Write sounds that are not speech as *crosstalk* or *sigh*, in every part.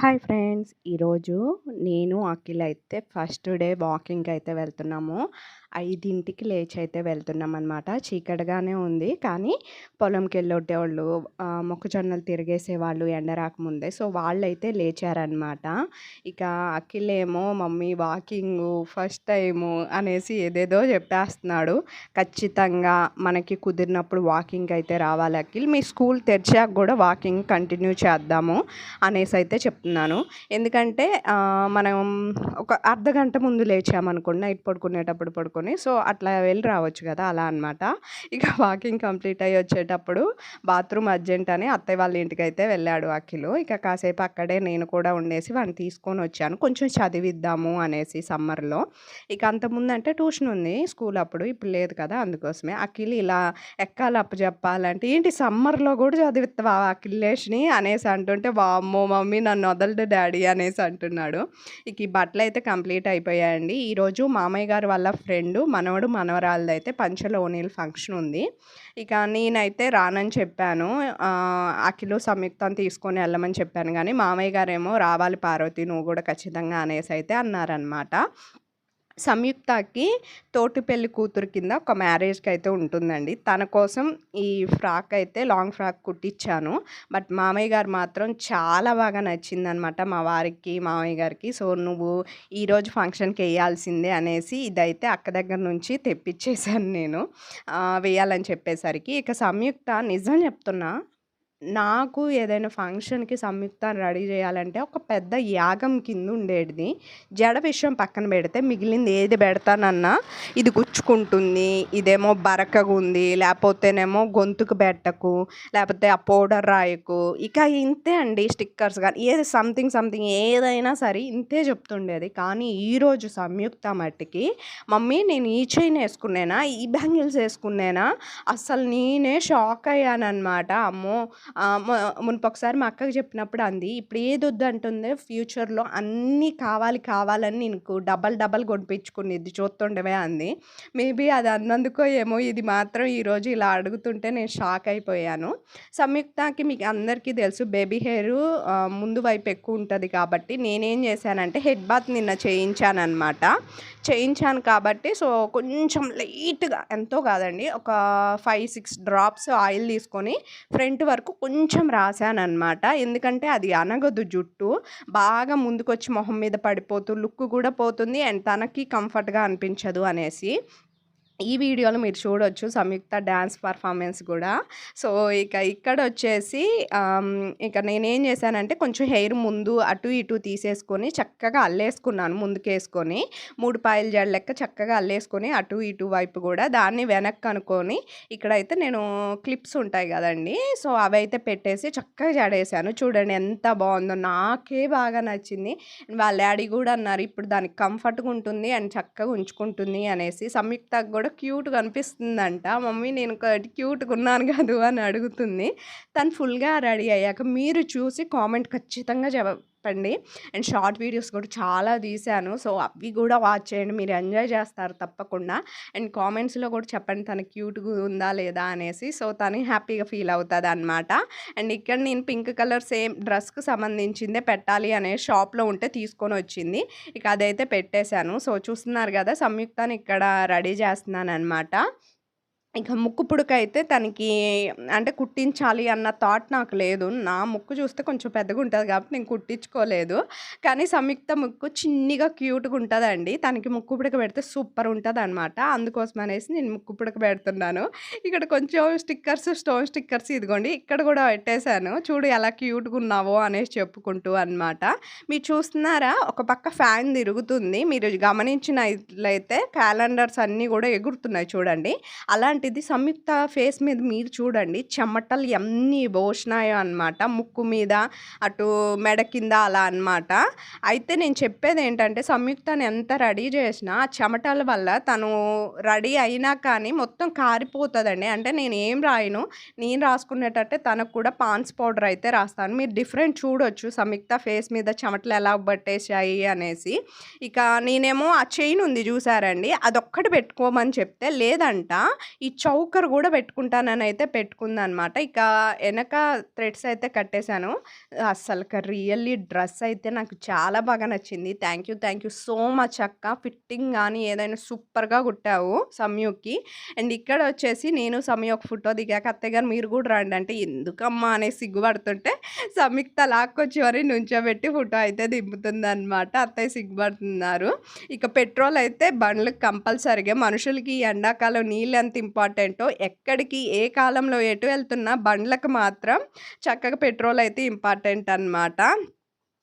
Hi friends. ఈరోజు నేను అఖిల్ అయితే ఫస్ట్ డే వాకింగ్కి అయితే వెళ్తున్నాము. ఐదింటికి లేచి అయితే వెళ్తున్నాం అనమాట చీకటిగానే ఉంది. కానీ పొలంకి వెళ్ళొట్టేవాళ్ళు మొక్కజొన్నలు తిరిగేసే వాళ్ళు ఎండ రాకముందే. సో వాళ్ళైతే లేచారనమాట ఇక అఖిలేమో ఏమో మమ్మీ వాకింగ్ ఫస్ట్ టైము అనేసి ఏదేదో చెప్పేస్తున్నాడు. ఖచ్చితంగా మనకి కుదిరినప్పుడు వాకింగ్ అయితే రావాలి అఖిల్. మీ స్కూల్ తెరిచాక కూడా వాకింగ్ కంటిన్యూ చేద్దాము అనేసి అయితే చెప్తున్నాను. ఎందుకంటే మనం ఒక అర్ధ గంట ముందు లేచామనుకోండి నైట్ పడుకునేటప్పుడు పడుకో చేసుకొని సో అట్లా వెళ్ళి రావచ్చు కదా అలా అనమాట ఇక వాకింగ్ కంప్లీట్ అయ్యి వచ్చేటప్పుడు బాత్రూమ్ అర్జెంట్ అని అత్తయ్య వాళ్ళ ఇంటికి అయితే వెళ్ళాడు అఖిలు. ఇక కాసేపు అక్కడే నేను కూడా ఉండేసి వాడిని తీసుకొని వచ్చాను. కొంచెం చదివిద్దాము అనేసి సమ్మర్లో. ఇక అంతకుముందు అంటే ట్యూషన్ ఉంది స్కూల్ అప్పుడు ఇప్పుడు లేదు కదా అందుకోసమే. అఖిల్ ఇలా ఎక్కాలి అప్పు చెప్పాలంటే ఏంటి సమ్మర్లో కూడా చదివిస్తావా అఖిలేష్ని అనేసి అంటుంటే వామ్మో మమ్మీ నన్ను వదలడు డాడీ అనేసి అంటున్నాడు. ఇక ఈ బట్టలు అయితే కంప్లీట్ అయిపోయాయండి. ఈరోజు మామయ్య గారు వాళ్ళ ఫ్రెండ్ ఫ్రెండ్ మనవడు మనవరాలది అయితే పంచలోనీల్ ఫంక్షన్ ఉంది. ఇక నేనైతే రానని చెప్పాను. అఖిలు సంయుక్తం తీసుకొని వెళ్ళమని చెప్పాను. కానీ మామయ్య గారేమో రావాలి పార్వతి నువ్వు కూడా ఖచ్చితంగా అనేసి అయితే అన్నారనమాట సంయుక్తకి తోటి పెళ్ళి కూతురు కింద ఒక మ్యారేజ్కి అయితే ఉంటుందండి. తన కోసం ఈ ఫ్రాక్ అయితే లాంగ్ ఫ్రాక్ కుట్టించాను బట్ మామయ్య గారు మాత్రం చాలా బాగా నచ్చిందనమాట మా వారికి మామయ్య గారికి. సో నువ్వు ఈరోజు ఫంక్షన్కి వేయాల్సిందే అనేసి ఇదైతే అక్క దగ్గర నుంచి తెప్పించేశాను నేను. వేయాలని చెప్పేసరికి. ఇక సంయుక్త నిజం చెప్తున్నా నాకు ఏదైనా ఫంక్షన్‌కి సంయుక్తాన్ని రెడీ చేయాలంటే ఒక పెద్ద యాగం కింద ఉండేది జడ విషయం పక్కన పెడితే మిగిలింది ఏది పెడతానన్నా ఇది గుచ్చుకుంటుంది, ఇదేమో బరకగా ఉంది లేకపోతేనేమో గొంతుకు పెట్టకు, లేకపోతే ఆ పౌడర్ రాయకు. ఇక ఇంతే అండి స్టిక్కర్స్ కానీ ఏది సంథింగ్, సంథింగ్ ఏదైనా సరే ఇంతే చెప్తుండేది. కానీ ఈరోజు సంయుక్త మట్టికి మమ్మీ నేను ఈ చైన్ వేసుకున్నానా ఈ బ్యాంగిల్స్ వేసుకున్నానా అసలు నేనే షాక్ అయ్యానమాట అమ్మో! మునపొకసారి ఒకసారి మా అక్కకి చెప్పినప్పుడు అంది ఇప్పుడు ఏది వద్దు అంటుంది ఫ్యూచర్లో అన్నీ కావాలి కావాలని నీకు డబల్ డబల్ కొనిపించుకునేది చూస్తుండవే అంది. మేబీ అది అన్నందుకో ఏమో ఇది మాత్రం ఈరోజు ఇలా అడుగుతుంటే నేను షాక్ అయిపోయాను. సంయుక్తకి మీకు అందరికీ తెలుసు బేబీ హెయిర్ ముందు వైపు ఎక్కువ ఉంటుంది కాబట్టి నేనేం చేశానంటే హెడ్ బాత్ నిన్న చేయించాను చేయించాను కాబట్టి సో కొంచెం లైట్గా ఎంతో కాదండి ఒక ఫైవ్ సిక్స్ డ్రాప్స్ ఆయిల్ తీసుకొని ఫ్రంట్ వరకు కొంచెం రాశానమాట ఎందుకంటే అది అనగదు జుట్టు బాగా ముందుకొచ్చి మొహం మీద పడిపోతూ లుక్ కూడా పోతుంది అండ్ తనకి కంఫర్ట్గా అనిపించదు అనేసి. ఈ వీడియోలో మీరు చూడొచ్చు సంయుక్త డ్యాన్స్ పర్ఫార్మెన్స్ కూడా. సో ఇక ఇక్కడ వచ్చేసి ఇక నేనేం చేశానంటే కొంచెం హెయిర్ ముందు అటు ఇటు తీసేసుకొని చక్కగా అల్లేసుకున్నాను ముందుకేసుకొని. మూడు పాయలు జడ లెక్క చక్కగా అల్లేసుకొని అటు ఇటు వైపు కూడా దాన్ని వెనక్కి అనుకొని ఇక్కడైతే నేను క్లిప్స్ ఉంటాయి కదండి సో అవి అయితే పెట్టేసి చక్కగా జడేసాను. చూడండి ఎంత బాగుందో నాకే బాగా నచ్చింది. వాళ్ళ డాడీ కూడా అన్నారు ఇప్పుడు దానికి కంఫర్ట్గా ఉంటుంది అండ్ చక్కగా ఉంచుకుంటుంది అనేసి. సంయుక్తకు కూడా క్యూట్గా అనిపిస్తుందంట. మమ్మీ నేను క్యూట్గా ఉన్నాను కాదు అని అడుగుతుంది. తను ఫుల్గా రెడీ అయ్యాక మీరు చూసి కామెంట్ ఖచ్చితంగా చెప్పండి. అండ్ షార్ట్ వీడియోస్ కూడా చాలా తీశాను సో అవి కూడా వాచ్ చేయండి. మీరు ఎంజాయ్ చేస్తారు తప్పకుండా. అండ్ కామెంట్స్లో కూడా చెప్పండి తను క్యూట్గా ఉందా లేదా అనేసి. సో తను హ్యాపీగా ఫీల్ అవుతుంది అనమాట అండ్ ఇక్కడ నేను పింక్ కలర్ సేమ్ డ్రెస్కి సంబంధించిందే పెట్టాలి అనే షాప్లో ఉంటే తీసుకొని వచ్చింది. ఇక అదైతే పెట్టేశాను. సో చూస్తున్నారు కదా సంయుక్తాన్ని ఇక్కడ రెడీ చేస్తున్నాను అనమాట ఇక ముక్కు పుడక అయితే తనకి అంటే కుట్టించాలి అన్న థాట్ నాకు లేదు. నా ముక్కు చూస్తే కొంచెం పెద్దగా ఉంటుంది కాబట్టి నేను కుట్టించుకోలేదు. కానీ సంయుక్త ముక్కు చిన్నిగా క్యూట్‌గా ఉంటుందండి తనకి ముక్కు పుడక పెడితే సూపర్ ఉంటుంది అనమాట అందుకోసం అనేసి నేను ముక్కు పుడక పెడుతున్నాను. ఇక్కడ కొంచెం స్టిక్కర్స్, స్టోన్ స్టిక్కర్స్ ఇదిగోండి ఇక్కడ కూడా పెట్టేశాను. చూడు ఎలా క్యూట్‌గా ఉన్నావో అనేసి చెప్పుకుంటూ అనమాట. మీరు చూస్తున్నారా? ఒక పక్క ఫ్యాన్ తిరుగుతుంది. మీరు గమనించినట్లయితే క్యాలెండర్స్ అన్నీ కూడా ఎగురుతున్నాయి చూడండి. అలాంటి అలాంటిది సంయుక్త ఫేస్ మీద మీరు చూడండి చెమటలు ఎన్ని పోసినాయో అనమాట ముక్కు మీద అటు మెడ కింద అలా అనమాట అయితే నేను చెప్పేది ఏంటంటే సంయుక్తను ఎంత రెడీ చేసినా ఆ చెమటల వల్ల తను రెడీ అయినా కానీ మొత్తం కారిపోతుందండి. అంటే నేను ఏం రాయను నేను రాసుకునేటట్టే తనకు కూడా పాన్స్ పౌడర్ అయితే రాస్తాను. మీరు డిఫరెంట్ చూడొచ్చు సంయుక్త ఫేస్ మీద చెమటలు ఎలా పట్టేశాయి అనేసి. ఇక నేనేమో ఆ చైన్ ఉంది చూసారండి అదొక్కటి పెట్టుకోమని చెప్తే లేదంట ఈ చౌకర్ కూడా పెట్టుకుంటానని అయితే పెట్టుకుందనమాట. ఇక వెనక థ్రెడ్స్ అయితే కట్టేశాను. అస్సలు రియల్లీ డ్రెస్ అయితే నాకు చాలా బాగా నచ్చింది. Thank you thank you so much అక్క. ఫిట్టింగ్ కానీ ఏదైనా సూపర్గా కుట్టావు సమయుకి. అండ్ ఇక్కడ వచ్చేసి నేను సమయ ఒక ఫోటో దిగాక అత్తయ్య గారు మీరు కూడా రండి అంటే ఎందుకమ్మా అనే సిగ్గుపడుతుంటే సంయుక్త లాక్కొచ్చి వరకు నుంచోబెట్టి ఫోటో అయితే దింపుతుంది అనమాట అత్తయ్య సిగ్గుపడుతున్నారు. ఇక పెట్రోల్ అయితే బండ్లకు కంపల్సరిగా. మనుషులకి ఎండాకాలం నీళ్ళు ఎంత ఇంపార్టెంట్ ఎక్కడికి ఏ కాలంలో ఎటు వెళ్తున్నా బండ్లకు మాత్రం చక్కగా పెట్రోల్ అయితే ఇంపార్టెంట్ అనమాట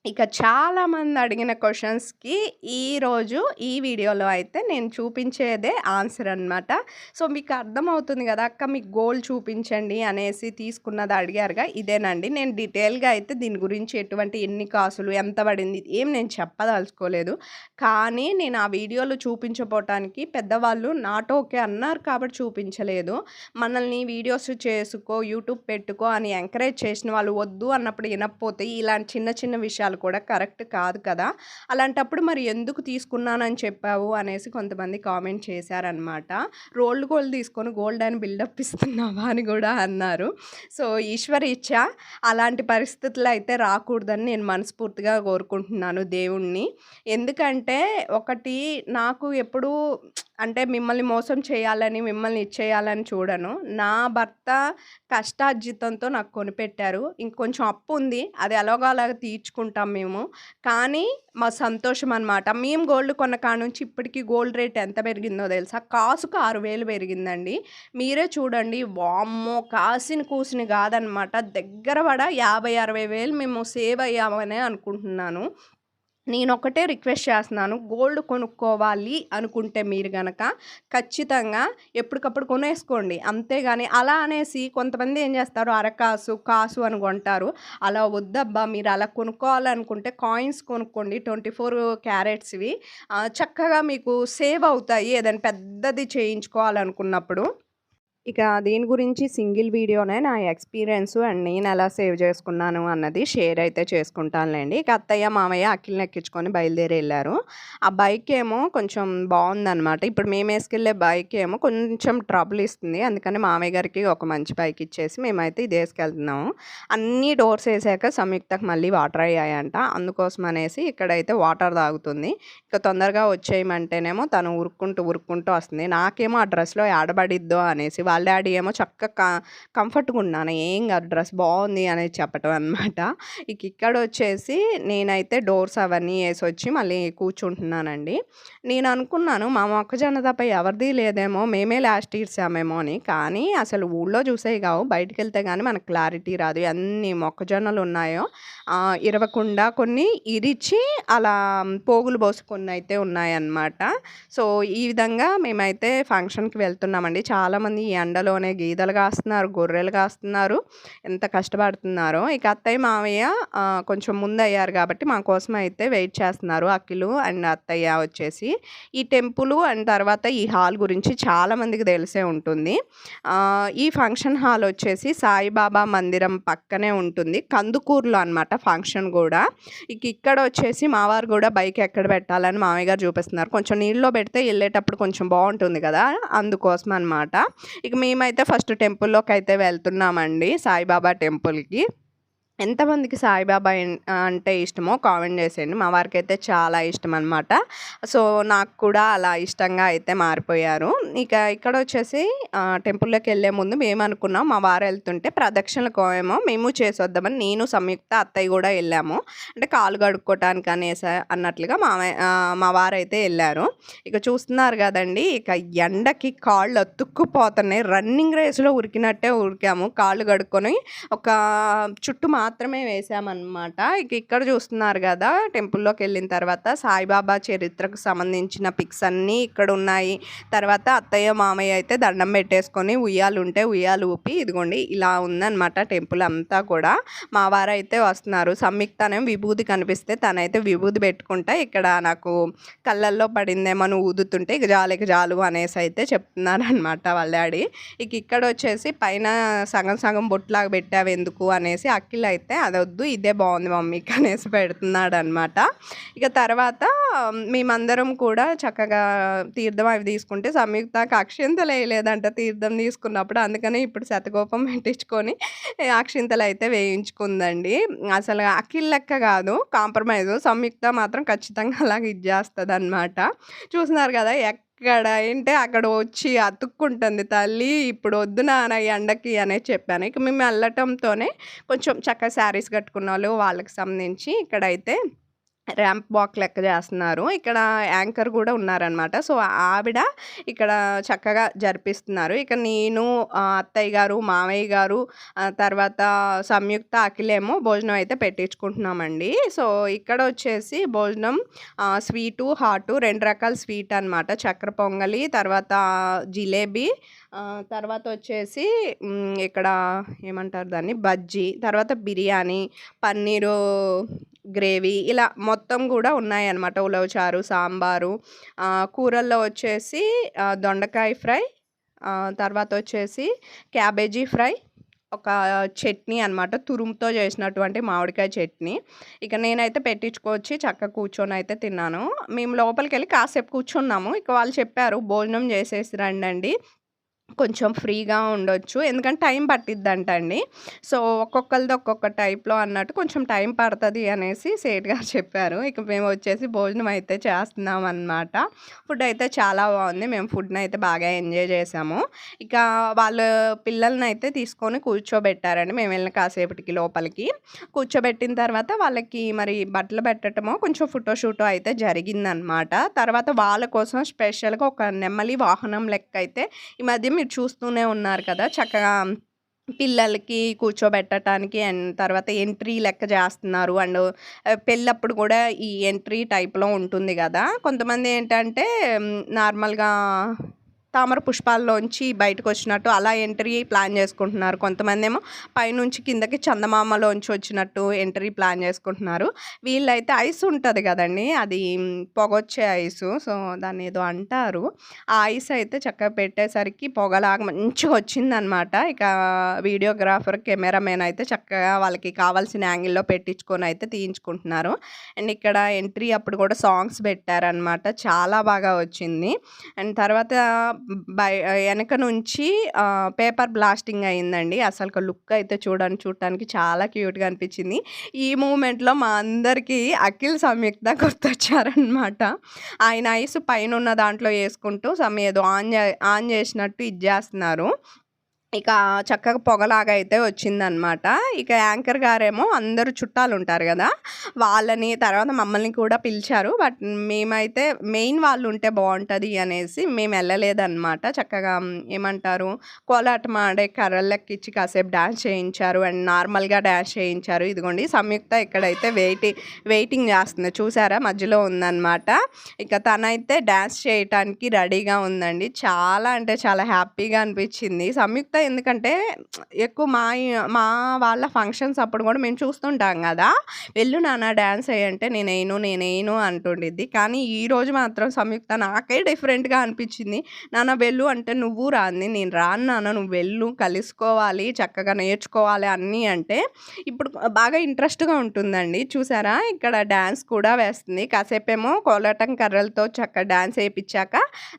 ఇక చాలామంది అడిగిన క్వశ్చన్స్కి ఈరోజు ఈ వీడియోలో అయితే నేను చూపించేదే ఆన్సర్ అనమాట సో మీకు అర్థమవుతుంది కదా అక్క మీకు గోల్ చూపించండి అనేసి తీసుకున్నది అడిగారుగా ఇదేనండి. నేను డీటెయిల్గా అయితే దీని గురించి ఎటువంటి ఎన్ని కాసులు ఎంత పడింది ఏం నేను చెప్పదలుచుకోలేదు. కానీ నేను ఆ వీడియోలో చూపించబోటానికి పెద్దవాళ్ళు నాట్ ఓకే అన్నారు కాబట్టి చూపించలేదు. మనల్ని వీడియోస్ చేసుకో యూట్యూబ్ పెట్టుకో అని ఎంకరేజ్ చేసిన వాళ్ళు వద్దు అన్నప్పుడు వినకపోతే ఇలాంటి చిన్న చిన్న విషయాలు కూడా కరెక్ట్ కాదు కదా! అలాంటప్పుడు మరి ఎందుకు తీసుకున్నానని చెప్పావు అనేసి కొంతమంది కామెంట్ చేశారనమాట. రోల్డ్ గోల్డ్ తీసుకొని గోల్డ్ అని బిల్డప్ ఇస్తున్నావా అని కూడా అన్నారు. సో ఈశ్వర్ ఇచ్చా అలాంటి పరిస్థితులు అయితే రాకూడదని నేను మనస్ఫూర్తిగా కోరుకుంటున్నాను దేవుణ్ణి. ఎందుకంటే ఒకటి నాకు ఎప్పుడూ అంటే మిమ్మల్ని మోసం చేయాలని మిమ్మల్ని ఇచ్చేయాలని చూడను. నా భర్త కష్టార్జితంతో నాకు కొనిపెట్టారు. ఇంకొంచెం అప్పు ఉంది. అది ఎలాగో అలాగ తీర్చుకుంటాం మేము. కానీ మా సంతోషం అనమాట మేము గోల్డ్ కొన్న కాడ నుంచి ఇప్పటికీ గోల్డ్ రేట్ ఎంత పెరిగిందో తెలుసా? కాసుకు ఆరు వేలు పెరిగిందండి. మీరే చూడండి. వామ్మో! కాసిన కూసిని కాదనమాట దగ్గర పడ యాభై అరవై వేలు మేము సేవ్ అయ్యామని అనుకుంటున్నాను. నేను ఒకటే రిక్వెస్ట్ చేస్తున్నాను. గోల్డ్ కొనుక్కోవాలి అనుకుంటే మీరు గనక ఖచ్చితంగా ఎప్పటికప్పుడు కొనేసుకోండి. అంతేగాని అలా అనేసి కొంతమంది ఏం చేస్తారు? అరకాసు కాసు అని కొంటారు. అలా వద్దబ్బా మీరు అలా కొనుక్కోవాలనుకుంటే కాయిన్స్ కొనుక్కోండి. ట్వంటీ ఫోర్ క్యారెట్స్వి చక్కగా మీకు సేవ్ అవుతాయి. ఏదైనా పెద్దది చేయించుకోవాలనుకున్నప్పుడు. ఇక దీని గురించి సింగిల్ వీడియోనే నా ఎక్స్పీరియన్స్ అండ్ నేను ఎలా సేవ్ చేసుకున్నాను అన్నది షేర్ అయితే చేసుకుంటానులేండి. ఇక అత్తయ్య మామయ్య అఖిల్ని ఎక్కించుకొని బయలుదేరి వెళ్ళారు. ఆ బైక్ ఏమో కొంచెం బాగుందనమాట ఇప్పుడు మేము వేసుకెళ్ళే బైక్ ఏమో కొంచెం ట్రబుల్ ఇస్తుంది. అందుకని మామయ్య గారికి ఒక మంచి బైక్ ఇచ్చేసి మేమైతే ఇది వేసుకెళ్తున్నాము. అన్ని డోర్స్ వేసాక సంయుక్తకు మళ్ళీ వాటర్ అయ్యాయంట. అందుకోసం అనేసి ఇక్కడైతే వాటర్ తాగుతుంది. ఇక తొందరగా వచ్చేయమంటేనేమో తను ఉరుక్కుంటూ ఉరుక్కుంటూ వస్తుంది. నాకేమో ఆ డ్రెస్లో ఆడబడిద్దో అనేసి వాళ్ళ డాడీ ఏమో చక్కగా కంఫర్ట్గా ఉన్నాను. ఏం కాదు డ్రెస్ బాగుంది అనేది చెప్పటం అనమాట ఇక ఇక్కడ వచ్చేసి నేనైతే డోర్స్ అవన్నీ వేసి వచ్చి మళ్ళీ కూర్చుంటున్నానండి. నేను అనుకున్నాను మా మొక్కజొన్న తప్ప ఎవరిది లేదేమో మేమే లాస్ట్ ఇయర్సామేమో అని. కానీ అసలు ఊళ్ళో చూసేవి కావు బయటకు వెళ్తే కానీ మనకు క్లారిటీ రాదు ఎన్ని మొక్కజొన్నలు ఉన్నాయో. ఇరవకుండా కొన్ని ఇరిచి అలా పోగులు పోసుకొని అయితే ఉన్నాయన్నమాట. సో ఈ విధంగా మేమైతే ఫంక్షన్కి వెళ్తున్నామండి. చాలామంది ఈ ఎండలోనే గీదలు కాస్తున్నారు గొర్రెలు కాస్తున్నారు. ఎంత కష్టపడుతున్నారో. ఇక అత్తయ్య మామయ్య కొంచెం ముందు అయ్యారు కాబట్టి మా కోసం అయితే వెయిట్ చేస్తున్నారు. అఖిలు అండ్ అత్తయ్య వచ్చేసి ఈ టెంపుల్ అండ్ తర్వాత ఈ హాల్ గురించి చాలామందికి తెలిసే ఉంటుంది. ఈ ఫంక్షన్ హాల్ వచ్చేసి సాయిబాబా మందిరం పక్కనే ఉంటుంది. కందుకూరులో అనమాట ఫంక్షన్ కూడా. ఇక ఇక్కడ వచ్చేసి మావారు కూడా బైక్ ఎక్కడ పెట్టాలని మామయ్య గారు చూపిస్తున్నారు. కొంచెం నీళ్ళలో పెడితే వెళ్ళేటప్పుడు కొంచెం బాగుంటుంది కదా అందుకోసం అనమాట ఇక మేమైతే ఫస్ట్ టెంపుల్లోకి అయితే వెళ్తున్నామండి సాయిబాబా టెంపుల్కి. ఎంతమందికి సాయిబాబా అంటే ఇష్టమో కామెంట్ చేసేయండి. మా వారికి అయితే చాలా ఇష్టం అనమాట సో నాకు కూడా అలా ఇష్టంగా అయితే మారిపోయారు. ఇక ఇక్కడ వచ్చేసి టెంపుల్లోకి వెళ్ళే ముందు మేము అనుకున్నాం మా వారు వెళ్తుంటే ప్రదక్షిణలకు ఏమో మేము చేసొద్దామని నేను సంయుక్త అత్తయ్య కూడా వెళ్ళాము. అంటే కాలు కడుక్కోవటానికి అనేసి అన్నట్లుగా మా మా వారు అయితే వెళ్ళారు. ఇక చూస్తున్నారు కదండి ఇక ఎండకి కాళ్ళు అతుక్కుపోతున్నాయి. రన్నింగ్ రేస్లో ఉరికినట్టే ఉరికాము. కాళ్ళు కడుక్కొని ఒక చుట్టూ మా మాత్రమే వేసామన్నమాట. ఇక ఇక్కడ చూస్తున్నారు కదా టెంపుల్లోకి వెళ్ళిన తర్వాత సాయిబాబా చరిత్రకు సంబంధించిన పిక్స్ అన్నీ ఇక్కడ ఉన్నాయి. తర్వాత అత్తయ్య మామయ్య అయితే దండం పెట్టేసుకొని ఉయ్యాలు ఉంటే ఉయ్యాలు ఊపి ఇదిగోండి ఇలా ఉందన్నమాట టెంపుల్ అంతా కూడా. మా వారు అయితే వస్తున్నారు. సంయుక్తనే విభూది కనిపిస్తే తనైతే విభూది పెట్టుకుంటా ఇక్కడ నాకు కళ్ళల్లో పడిందేమో ఊదుతుంటే ఇక జాలికి జాలు అనేసి అయితే చెప్తున్నారనమాట వాళ్ళ డాడీ. ఇక ఇక్కడ వచ్చేసి పైన సగం సగం బొట్లాగా పెట్టావు ఎందుకు అనేసి అఖిల్ అయితే అదొద్దు ఇదే బాగుంది మమ్మీకి అనేసి పెడుతున్నాడనమాట ఇక తర్వాత మేమందరం కూడా చక్కగా తీర్థం అవి తీసుకుంటే సంయుక్త అక్షింతలు వేయలేదంట తీర్థం తీసుకున్నప్పుడు. అందుకనే ఇప్పుడు శతకోపం పెట్టించుకొని అక్షింతలు అయితే వేయించుకుందండి. అసలు అఖిల్ లెక్క కాదు కాంప్రమైజ్. సంయుక్త మాత్రం ఖచ్చితంగా అలాగే ఇది చేస్తుంది అనమాట చూస్తున్నారు కదా ఇక్కడ ఏంటి అక్కడ వచ్చి అతుక్కుంటుంది తల్లి ఇప్పుడు వద్దు నాన్న ఈ ఎండకి అనే చెప్పాను. ఇక మేము వెళ్ళటంతోనే కొంచెం చక్కగా శారీస్ కట్టుకున్న వాళ్ళు వాళ్ళకి సంబంధించి ఇక్కడైతే ర్యాంప్ వాక్ లెక్క చేస్తున్నారు. ఇక్కడ యాంకర్ కూడా ఉన్నారనమాట. సో ఆవిడ ఇక్కడ చక్కగా జరిపిస్తున్నారు. ఇక నేను అత్తయ్య గారు మామయ్య గారు తర్వాత సంయుక్త అఖిలేమో భోజనం అయితే పెట్టించుకుంటున్నామండి. సో ఇక్కడ వచ్చేసి భోజనం స్వీటు హాటు రెండు రకాల స్వీట్ అనమాట. చక్కెర పొంగలి తర్వాత జిలేబీ తర్వాత వచ్చేసి ఇక్కడ ఏమంటారు దాన్ని? బజ్జీ తర్వాత బిర్యానీ పన్నీరు గ్రేవీ ఇలా మొత్తం కూడా ఉన్నాయన్నమాట. ఉలవచారు సాంబారు కూరల్లో వచ్చేసి దొండకాయ ఫ్రై తర్వాత వచ్చేసి క్యాబేజీ ఫ్రై ఒక చట్నీ అనమాట తురుముతో చేసినటువంటి మామిడికాయ చట్నీ. ఇక నేనైతే పెట్టించుకొచ్చి చక్కగా కూర్చొని అయితే తిన్నాను. మేము లోపలికి వెళ్ళి కాసేపు కూర్చున్నాము. ఇక వాళ్ళు చెప్పారు భోజనం చేసేసి రండి కొంచెం ఫ్రీగా ఉండొచ్చు. ఎందుకంటే టైం పట్టిద్దంట అండి. సో ఒక్కొక్కరిది ఒక్కొక్క టైప్లో అన్నట్టు కొంచెం టైం పడుతుంది అనేసి సేట్ గారు *laughs* చెప్పారు. ఇక మేము వచ్చేసి భోజనం అయితే చేస్తున్నాం అనమాట ఫుడ్ అయితే చాలా బాగుంది. మేము ఫుడ్ని అయితే బాగా ఎంజాయ్ చేసాము. ఇక వాళ్ళ పిల్లల్ని అయితే తీసుకొని కూర్చోబెట్టారండి. మేము వెళ్ళిన కాసేపటికి లోపలికి. కూర్చోబెట్టిన తర్వాత వాళ్ళకి మరి బట్టలు పెట్టడమో కొంచెం ఫోటోషూట్ అయితే జరిగిందనమాట తర్వాత వాళ్ళ కోసం స్పెషల్గా ఒక నెమ్మలి వాహనం లెక్క అయితే ఈ మధ్య మీరు చూస్తూనే ఉన్నారు కదా! చక్కగా పిల్లలకి కూర్చోబెట్టడానికి అండ్ తర్వాత ఎంట్రీ లెక్క చేస్తున్నారు. అండ్ పెళ్ళప్పుడు కూడా ఈ ఎంట్రీ టైప్లో ఉంటుంది కదా! కొంతమంది ఏంటంటే నార్మల్గా తామర పుష్పాల్లోంచి బయటకు వచ్చినట్టు అలా ఎంట్రీ ప్లాన్ చేసుకుంటున్నారు. కొంతమంది ఏమో పైనుంచి కిందకి చందమామలోంచి వచ్చినట్టు ఎంట్రీ ప్లాన్ చేసుకుంటున్నారు. వీళ్ళైతే ఐస్ ఉంటుంది కదండి అది పొగొచ్చే ఐస్. సో దాన్ని ఏదో అంటారు. ఆ ఐస్ అయితే చక్కగా పెట్టేసరికి పొగలాగా మంచిగా వచ్చిందనమాట ఇక వీడియోగ్రాఫర్ కెమెరామెన్ అయితే చక్కగా వాళ్ళకి కావాల్సిన యాంగిల్లో పెట్టించుకొని అయితే తీయించుకుంటున్నారు. అండ్ ఇక్కడ ఎంట్రీ అప్పుడు కూడా సాంగ్స్ పెట్టారనమాట చాలా బాగా వచ్చింది. అండ్ తర్వాత బై వెనక నుంచి పేపర్ బ్లాస్టింగ్ అయిందండి. అసలు ఒక లుక్ అయితే చూడడానికి చూడటానికి చాలా క్యూట్గా అనిపించింది. ఈ మూమెంట్లో మా అందరికీ అఖిల్ సంయుక్త గుర్తొచ్చారనమాట ఆయన ఐస్ పైన ఉన్న దాంట్లో వేసుకుంటూ సమ్ ఏదో ఆన్ ఆన్ చేసినట్టు ఇది చేస్తున్నారు. ఇక చక్కగా పొగలాగా అయితే వచ్చిందనమాట ఇక యాంకర్ గారేమో అందరూ చుట్టాలు ఉంటారు కదా వాళ్ళని తర్వాత మమ్మల్ని కూడా పిలిచారు. బట్ మేమైతే మెయిన్ వాళ్ళు ఉంటే బాగుంటుంది అనేసి మేము వెళ్ళలేదన్నమాట. చక్కగా ఏమంటారు కోలాటం ఆడే కర్రలకి ఇచ్చి కాసేపు డ్యాన్స్ చేయించారు. అండ్ నార్మల్గా డ్యాన్స్ చేయించారు. ఇదిగోండి సంయుక్త ఇక్కడైతే వెయిటింగ్ వెయిటింగ్ చేస్తుంది. చూసారా మధ్యలో ఉందన్నమాట. ఇక తనైతే డ్యాన్స్ చేయటానికి రెడీగా ఉందండి. చాలా అంటే చాలా హ్యాపీగా అనిపించింది. సంయుక్త ఎందుకంటే ఎక్కువ మా మా వాళ్ళ ఫంక్షన్స్ అప్పుడు కూడా మేము చూస్తుంటాం కదా! వెళ్ళు నాన్న డ్యాన్స్ అయ్యంటే నేనేను నేనేను అంటుండిద్ది. కానీ ఈరోజు మాత్రం సంయుక్త నాకే డిఫరెంట్గా అనిపించింది. నాన్న వెళ్ళు అంటే నువ్వు రాంది నేను రాను నాన్న నువ్వు వెళ్ళు కలుసుకోవాలి చక్కగా నేర్చుకోవాలి అన్నీ అంటే ఇప్పుడు బాగా ఇంట్రెస్ట్గా ఉంటుందండి. చూసారా? ఇక్కడ డ్యాన్స్ కూడా వేస్తుంది. కాసేపేమో కోలాటం కర్రలతో చక్కగా డ్యాన్స్ వేయించాక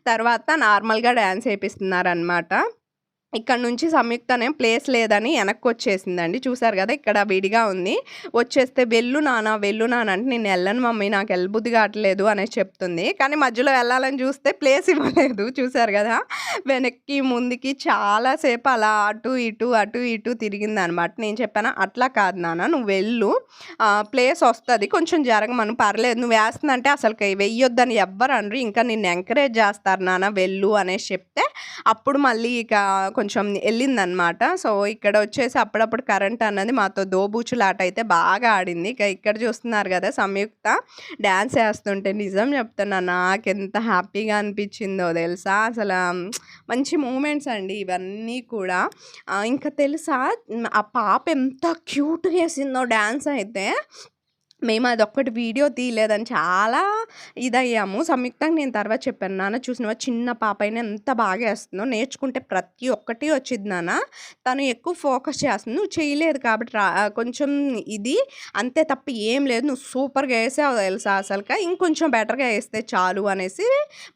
తర్వాత నార్మల్గా డ్యాన్స్ వేపిస్తున్నారనమాట ఇక్కడ నుంచి సంయుక్తనే ప్లేస్ లేదని వెనక్కి వచ్చేసిందండి చూసారు కదా ఇక్కడ విడిగా ఉంది. వచ్చేస్తే వెళ్ళు నానా వెళ్ళు నాన్న అంటే నేను వెళ్ళను మమ్మీ నాకు వెళ్ళబుద్ధి కావట్లేదు అనేసి చెప్తుంది. కానీ మధ్యలో వెళ్ళాలని చూస్తే ప్లేస్ ఇవ్వలేదు. చూసారు కదా వెనక్కి ముందుకి చాలాసేపు అలా అటు ఇటు అటు ఇటు తిరిగింది అనమాట నేను చెప్పాను అట్లా కాదు నాన్న నువ్వు వెళ్ళు. ప్లేస్ వస్తుంది. కొంచెం జరగమను. పర్లేదు నువ్వు వేస్తుందంటే అసలు వెయ్యొద్దని ఎవ్వరు అనరు. ఇంకా నిన్ను ఎంకరేజ్ చేస్తారు నాన్న వెళ్ళు అనేసి చెప్తే అప్పుడు మళ్ళీ ఇక కొంచెం వెళ్ళిందనమాట సో ఇక్కడ వచ్చేసి అప్పుడప్పుడు కరెంట్ అన్నది మాతో దోబూచులాట అయితే బాగా ఆడింది. ఇక ఇక్కడ చూస్తున్నారు కదా సంయుక్త. డ్యాన్స్ వేస్తుంటే నిజం చెప్తున్నా నాకు ఎంత హ్యాపీగా అనిపించిందో తెలుసా? అసలు మంచి మూమెంట్స్ అండి ఇవన్నీ కూడా. ఇంకా తెలుసా ఆ పాప ఎంత క్యూట్గా వేసిందో డ్యాన్స్ అయితే. మేము అదొక్కటి వీడియో తీయలేదని చాలా ఇదయ్యాము. సంయుక్తంగా నేను తర్వాత చెప్పాను. నాన్న చూసినవా చిన్న పాప అయినా ఎంత బాగా వేస్తుందో నేర్చుకుంటే ప్రతి ఒక్కటి వచ్చింది నాన్న. తను ఎక్కువ ఫోకస్ చేస్తుంది. నువ్వు చేయలేదు కాబట్టి రా కొంచెం ఇది అంతే తప్ప ఏం లేదు. నువ్వు సూపర్‌గా వేసావు తెలుసా అసలుగా ఇంకొంచెం బెటర్‌గా వేస్తే చాలు అనేసి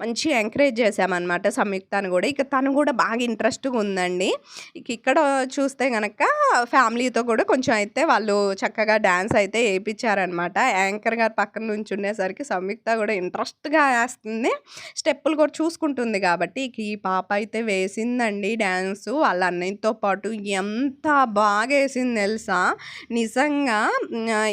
మంచిగా ఎంకరేజ్ చేశామనమాట సంయుక్తాన్ని కూడా ఇక తను కూడా బాగా ఇంట్రెస్ట్‌గా ఉందండి. ఇక ఇక్కడ చూస్తే కనుక ఫ్యామిలీతో కూడా కొంచెం అయితే వాళ్ళు చక్కగా డ్యాన్స్ అయితే అనమాట యాంకర్ గారు పక్కన నుంచుండేసరికి సంయుక్త కూడా ఇంట్రెస్ట్‌గా వేస్తుంది స్టెప్పులు కూడా చూసుకుంటుంది కాబట్టి ఇక ఈ పాప అయితే వేసిందండి డ్యాన్సు వాళ్ళ అన్నయ్యతో పాటు ఎంత బాగా వేసింది తెలుసా! నిజంగా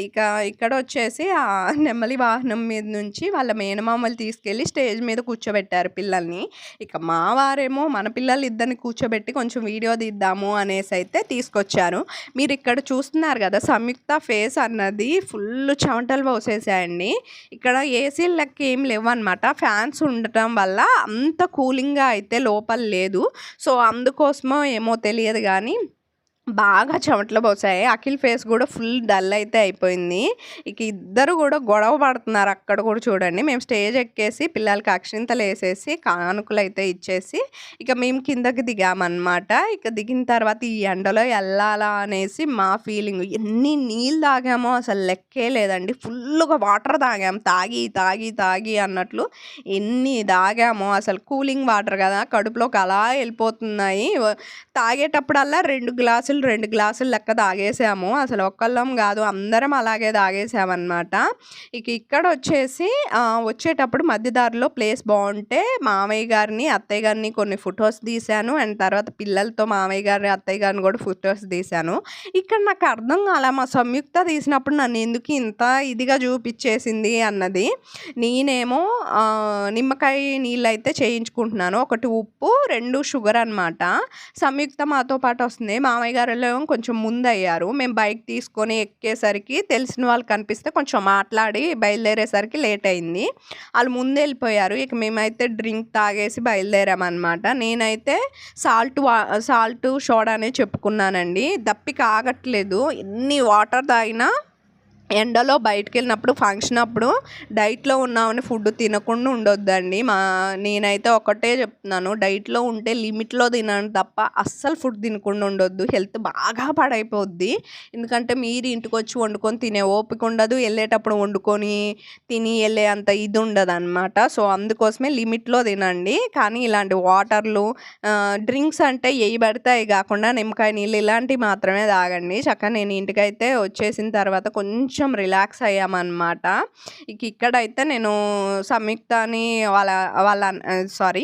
ఇక ఇక్కడ వచ్చేసి ఆ నెమలి వాహనం మీద నుంచి వాళ్ళ మేనమామలు తీసుకెళ్ళి స్టేజ్ మీద కూర్చోబెట్టారు పిల్లల్ని. ఇక మా వారేమో మన పిల్లలు ఇద్దరిని కూర్చోబెట్టి కొంచెం వీడియో తీద్దాము అనేసి అయితే తీసుకొచ్చారు. మీరు ఇక్కడ చూస్తున్నారు కదా సంయుక్త ఫేస్ అన్నది ఫుల్ ఫుల్ చెమటలు పోసేసాయండి. ఇక్కడ ఏసీ లెక్క ఏం లేవన్నమాట ఫ్యాన్స్ ఉండటం వల్ల అంత కూలింగ్‌గా అయితే లోపల లేదు. సో, అందుకోసమో ఏమో తెలియదు కానీ బాగా చెమటలు పోసాయి. అఖిల్ ఫేస్ కూడా ఫుల్ డల్ అయితే అయిపోయింది. ఇక ఇద్దరు కూడా గొడవ పడుతున్నారు అక్కడ కూడా చూడండి. మేము స్టేజ్ ఎక్కేసి పిల్లలకి అక్షింతలు వేసేసి కానుకలు అయితే ఇచ్చేసి ఇక మేము కిందకి దిగామన్నమాట ఇక దిగిన తర్వాత ఈ ఎండలో వెళ్ళాలా అనేసి మా ఫీలింగ్. ఎన్ని నీళ్ళు తాగామో అసలు లెక్కే లేదండి. ఫుల్లుగా వాటర్ తాగాం. తాగి, తాగి, తాగి అన్నట్లు ఎన్ని తాగామో అసలు కూలింగ్ వాటర్ కదా కడుపులోకి అలా వెళ్ళిపోతున్నాయి తాగేటప్పుడల్లా రెండు గ్లాసులు, రెండు గ్లాసులు లెక్క తాగేసాము. అసలు ఒక్కళ్ళం కాదు అందరం అలాగే తాగేసామనమాట. ఇక ఇక్కడ వచ్చేసి వచ్చేటప్పుడు మధ్య దారిలో ప్లేస్ బాగుంటే మామయ్య గారిని, అత్తయ్య గారిని కొన్ని ఫొటోస్ తీశాను. అండ్ తర్వాత పిల్లలతో మామయ్య గారిని, అత్తయ్య గారిని కూడా ఫొటోస్ తీశాను. ఇక్కడ నాకు అర్థం కాలే మా సంయుక్త తీసినప్పుడు నన్ను ఎందుకు ఇంత ఇదిగా చూపించేసింది అన్నది. నేనేమో నిమ్మకాయ నీళ్ళు అయితే చేయించుకుంటున్నాను. ఒకటి ఉప్పు, రెండు షుగర్ అనమాట. సంయుక్త మాతో పాటు వస్తుంది. మామయ్య గారేమో కొంచెం ముందయ్యారు. మేము బైక్ తీసుకొని ఎక్కేసరికి తెలిసిన వాళ్ళు కనిపిస్తే కొంచెం మాట్లాడి బయలుదేరేసరికి లేట్ అయింది. వాళ్ళు ముందే వెళ్ళిపోయారు ఇక మేమైతే డ్రింక్ తాగేసి బయలుదేరామనమాట. నేనైతే సాల్ట్ వా సాల్టు, సోడానే చెప్పుకున్నానండి. దప్పిక ఆగట్లేదు. ఎన్ని వాటర్ తాగినా ఎండలో బయటికెళ్ళినప్పుడు ఫంక్షన్ అప్పుడు డైట్‌లో ఉన్నామని ఫుడ్ తినకుండా ఉండొద్దండి. మా నేనైతే ఒకటే చెప్తున్నాను. డైట్‌లో ఉంటే లిమిట్‌లో తినను తప్ప అస్సలు ఫుడ్ తినకుండా ఉండొద్దు. హెల్త్ బాగా పాడైపోద్ది. ఎందుకంటే మీరు ఇంటికొచ్చి వండుకొని తినే ఓపిక ఉండదు. వెళ్ళేటప్పుడు వండుకొని తిని వెళ్ళే అంత ఇది ఉండదనమాట. సో, అందుకోసమే లిమిట్‌లో తినండి. కానీ ఇలాంటి వాటర్లు డ్రింక్స్ అంటే ఎయి పడితే కాకుండా నిమ్మకాయ నీళ్ళు ఇలాంటివి మాత్రమే తాగండి. చక్కగా నేను ఇంటికైతే వచ్చేసిన తర్వాత కొంచెం కొంచెం రిలాక్స్ అయ్యామనమాట. ఇక ఇక్కడైతే నేను సంయుక్తని వాళ్ళ వాళ్ళ సారీ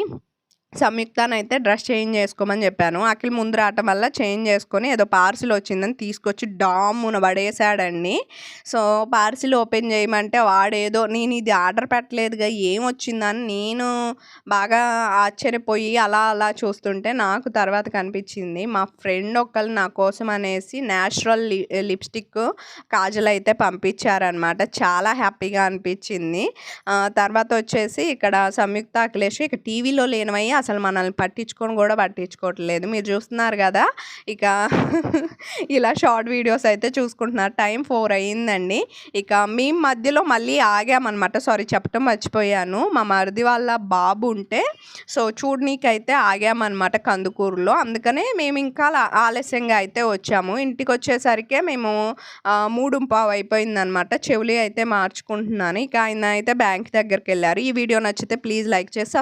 సంయుక్తానైతే డ్రెస్ చేంజ్ చేసుకోమని చెప్పాను. అఖిల్ ముందు రావటం వల్ల చేంజ్ చేసుకొని ఏదో పార్సిల్ వచ్చిందని తీసుకొచ్చి డామ్మున పడేసాడండి. సో, పార్సిల్ ఓపెన్ చేయమంటే వాడేదో నేను ఇది ఆర్డర్ పెట్టలేదుగా ఏమొచ్చిందని నేను బాగా ఆశ్చర్యపోయి అలా అలా చూస్తుంటే నాకు తర్వాత కనిపించింది. మా ఫ్రెండ్ ఒకళ్ళు నా కోసం అనేసి నేచురల్ లి లిప్‌స్టిక్, కాజల్ అయితే పంపించారనమాట. చాలా హ్యాపీగా అనిపించింది. తర్వాత వచ్చేసి ఇక్కడ సంయుక్త, అఖిలేష్ ఇక టీవీలో లేనివయ్యి అసలు మనల్ని పట్టించుకొని కూడా పట్టించుకోవట్లేదు. మీరు చూస్తున్నారు కదా ఇక ఇలా షార్ట్ వీడియోస్ అయితే చూసుకుంటున్నారు. టైం ఫోర్ అయిందండి. ఇక మేము మధ్యలో మళ్ళీ ఆగామనమాట. సారీ చెప్పటం మర్చిపోయాను. మా మరిది వాళ్ళ బాబు ఉంటే సో, చూడనీకైతే ఆగామనమాట కందుకూరులో. అందుకనే మేము ఇంకా ఆలస్యంగా అయితే వచ్చాము. ఇంటికొచ్చేసరికే మేము మూడు పావు అయిపోయిందనమాట. చెవులి అయితే మార్చుకుంటున్నాను. ఇక ఆయన అయితే బ్యాంక్ దగ్గరికి వెళ్ళారు ఈ వీడియో నచ్చితే ప్లీజ్ లైక్ చేసి